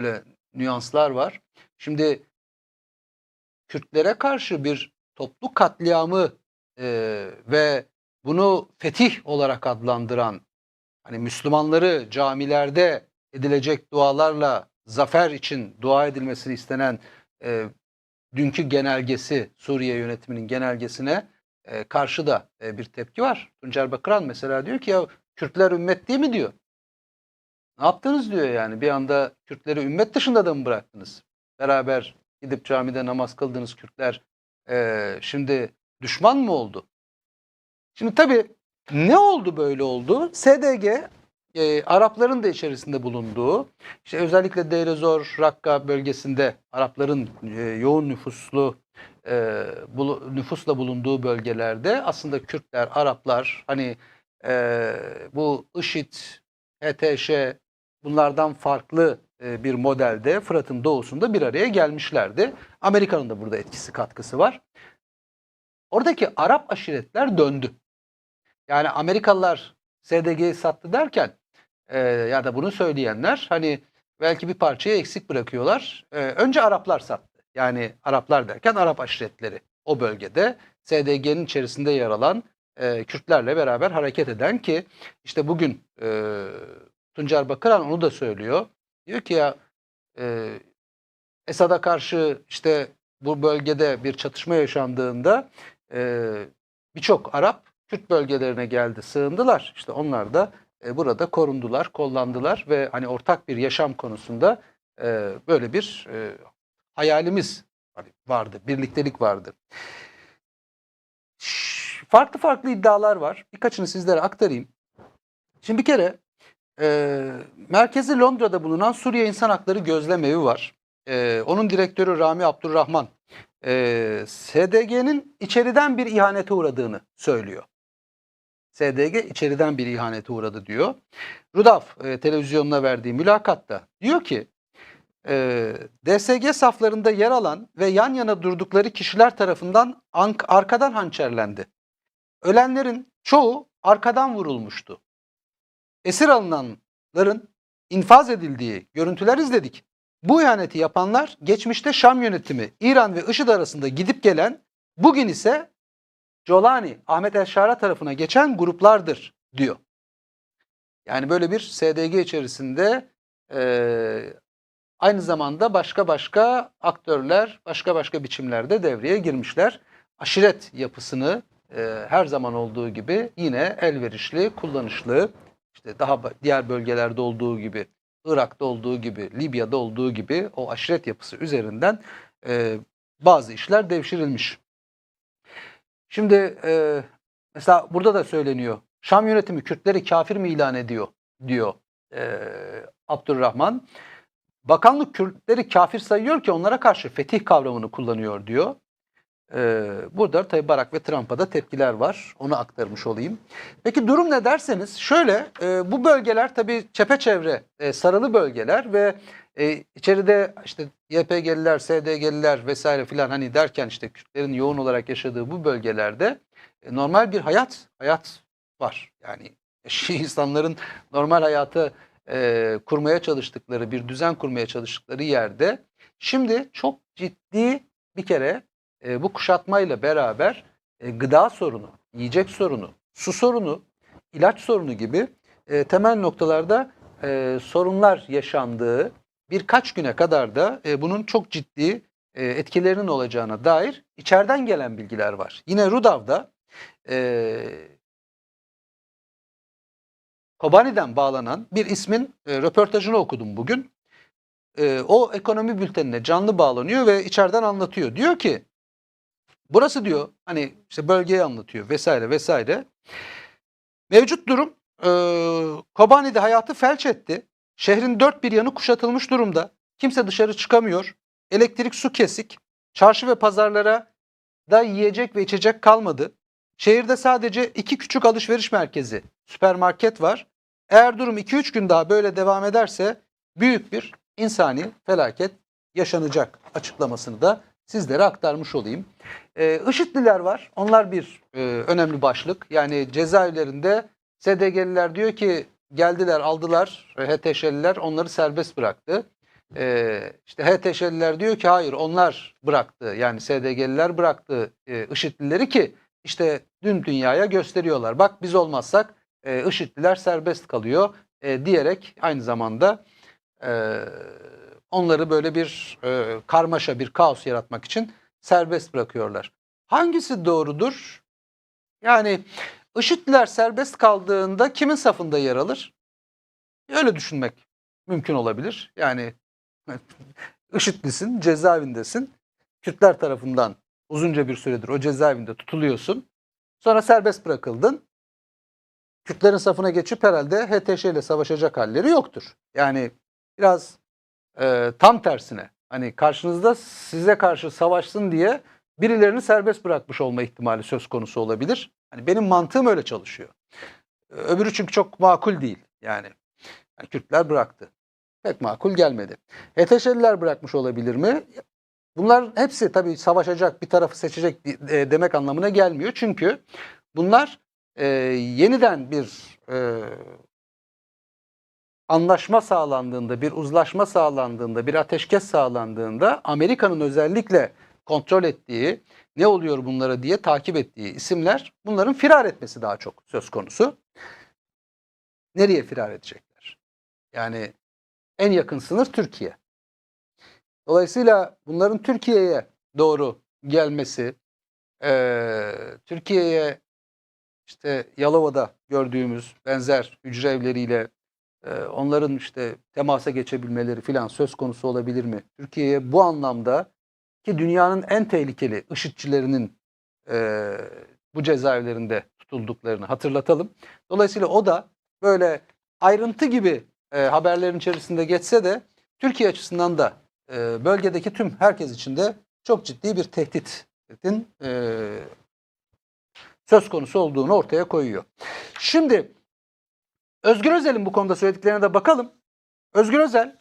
böyle nüanslar var. Şimdi Kürtlere karşı bir toplu katliamı e, ve bunu fetih olarak adlandıran hani Müslümanları camilerde edilecek dualarla zafer için dua edilmesini istenen e, dünkü genelgesi Suriye yönetiminin genelgesine e, karşı da e, bir tepki var. Tuncer Bakıran mesela diyor ki ya Kürtler ümmet değil mi diyor. Ne yaptınız diyor yani bir anda Kürtleri ümmet dışında da mı bıraktınız? Beraber gidip camide namaz kıldığınız Kürtler e, şimdi düşman mı oldu? Şimdi tabii ne oldu böyle oldu? SDG e, Arapların da içerisinde bulunduğu, işte özellikle Deir ez-Zor, Rakka bölgesinde Arapların e, yoğun nüfuslu e, bulu- nüfusla bulunduğu bölgelerde aslında Kürtler, Araplar hani e, bu IŞİD, HTŞ bunlardan farklı e, bir modelde Fırat'ın doğusunda bir araya gelmişlerdi. Amerika'nın da burada etkisi katkısı var. Oradaki Arap aşiretler döndü. Yani Amerikalılar SDG'yi sattı derken e, ya da bunu söyleyenler hani belki bir parçayı eksik bırakıyorlar. E, önce Araplar sattı. Yani Araplar derken Arap aşiretleri o bölgede SDG'nin içerisinde yer alan e, Kürtlerle beraber hareket eden ki işte bugün e, Tuncer Bakıran onu da söylüyor. Diyor ki ya e, Esad'a karşı işte bu bölgede bir çatışma yaşandığında e, birçok Arap Kürt bölgelerine geldi, sığındılar. İşte onlar da e, burada korundular, kollandılar ve hani ortak bir yaşam konusunda e, böyle bir e, hayalimiz hani vardı, birliktelik vardı. Farklı farklı iddialar var. Birkaçını sizlere aktarayım. Şimdi bir kere e, merkezi Londra'da bulunan Suriye İnsan Hakları Gözlem Evi var. E, onun direktörü Rami Abdurrahman e, SDG'nin içeriden bir ihanete uğradığını söylüyor. SDG içeriden bir ihanete uğradı diyor. Rudaf e, televizyonuna verdiği mülakatta diyor ki e, DSG saflarında yer alan ve yan yana durdukları kişiler tarafından arkadan hançerlendi. Ölenlerin çoğu arkadan vurulmuştu. Esir alınanların infaz edildiği görüntüler izledik. Bu ihaneti yapanlar geçmişte Şam yönetimi İran ve IŞİD arasında gidip gelen bugün ise Colani, Ahmet Eşşara tarafına geçen gruplardır diyor. Yani böyle bir SDG içerisinde eee, aynı zamanda başka başka aktörler, başka başka biçimlerde devreye girmişler. Aşiret yapısını eee, her zaman olduğu gibi yine elverişli, kullanışlı, işte daha diğer bölgelerde olduğu gibi, Irak'ta olduğu gibi, Libya'da olduğu gibi o aşiret yapısı üzerinden eee, bazı işler devşirilmiş. Şimdi e, mesela burada da söyleniyor. Şam yönetimi Kürtleri kafir mi ilan ediyor diyor e, Abdurrahman. Bakanlık Kürtleri kafir sayıyor ki onlara karşı fetih kavramını kullanıyor diyor. E, burada tabi Barak ve Trump'a da tepkiler var. Onu aktarmış olayım. Peki durum ne derseniz şöyle e, bu bölgeler tabi çepeçevre e, sarılı bölgeler ve e, içeride işte YPG'liler, SDG'liler vesaire filan hani derken işte Kürtlerin yoğun olarak yaşadığı bu bölgelerde e, normal bir hayat hayat var. Yani insanların normal hayatı kurmaya çalıştıkları, bir düzen kurmaya çalıştıkları yerde şimdi çok ciddi bir kere e, bu kuşatmayla beraber e, gıda sorunu, yiyecek sorunu, su sorunu, ilaç sorunu gibi e, temel noktalarda e, sorunlar yaşandığı birkaç güne kadar da e, bunun çok ciddi e, etkilerinin olacağına dair içeriden gelen bilgiler var. Yine Rudav'da e, Kobani'den bağlanan bir ismin e, röportajını okudum bugün. E, o ekonomi bültenine canlı bağlanıyor ve içeriden anlatıyor. Diyor ki burası diyor hani işte bölgeyi anlatıyor vesaire vesaire. Mevcut durum e, Kobani'de hayatı felç etti. Şehrin dört bir yanı kuşatılmış durumda. Kimse dışarı çıkamıyor. Elektrik su kesik. Çarşı ve pazarlara da yiyecek ve içecek kalmadı. Şehirde sadece iki küçük alışveriş merkezi, süpermarket var. Eğer durum 2-3 gün daha böyle devam ederse büyük bir insani felaket yaşanacak açıklamasını da sizlere aktarmış olayım. Ee, IŞİD'liler var. Onlar bir e, önemli başlık. Yani cezaevlerinde SDG'liler diyor ki geldiler aldılar HTŞ'liler onları serbest bıraktı. e, işte HTŞ'liler diyor ki hayır onlar bıraktı yani SDG'liler bıraktı e, IŞİD'lileri ki işte dün dünyaya gösteriyorlar. Bak biz olmazsak e, IŞİD'liler serbest kalıyor e, diyerek aynı zamanda e, onları böyle bir e, karmaşa, bir kaos yaratmak için serbest bırakıyorlar. Hangisi doğrudur? Yani IŞİD'liler serbest kaldığında kimin safında yer alır? Öyle düşünmek mümkün olabilir. Yani IŞİD'lisin, cezaevindesin. Kürtler tarafından uzunca bir süredir o cezaevinde tutuluyorsun. Sonra serbest bırakıldın. Kürtlerin safına geçip herhalde HTŞ ile savaşacak halleri yoktur. Yani biraz e, tam tersine hani karşınızda size karşı savaşsın diye birilerini serbest bırakmış olma ihtimali söz konusu olabilir. Hani benim mantığım öyle çalışıyor. Öbürü çünkü çok makul değil. Yani, yani Kürtler bıraktı. Pek makul gelmedi. HTŞ'liler bırakmış olabilir mi? Bunlar hepsi tabii savaşacak, bir tarafı seçecek e, demek anlamına gelmiyor. Çünkü bunlar e, yeniden bir e, anlaşma sağlandığında, bir uzlaşma sağlandığında, bir ateşkes sağlandığında Amerika'nın özellikle kontrol ettiği, ne oluyor bunlara diye takip ettiği isimler bunların firar etmesi daha çok söz konusu. Nereye firar edecekler? Yani en yakın sınır Türkiye. Dolayısıyla bunların Türkiye'ye doğru gelmesi, eee, Türkiye'ye işte Yalova'da gördüğümüz benzer hücre evleriyle eee, onların işte temasa geçebilmeleri filan söz konusu olabilir mi? Türkiye'ye bu anlamda ki dünyanın en tehlikeli IŞİD'çilerinin eee, bu cezaevlerinde tutulduklarını hatırlatalım. Dolayısıyla o da böyle ayrıntı gibi eee, haberlerin içerisinde geçse de Türkiye açısından da eee, bölgedeki tüm herkes için de çok ciddi bir tehditin eee, söz konusu olduğunu ortaya koyuyor. Şimdi Özgür Özel'in bu konuda söylediklerine de bakalım. Özgür Özel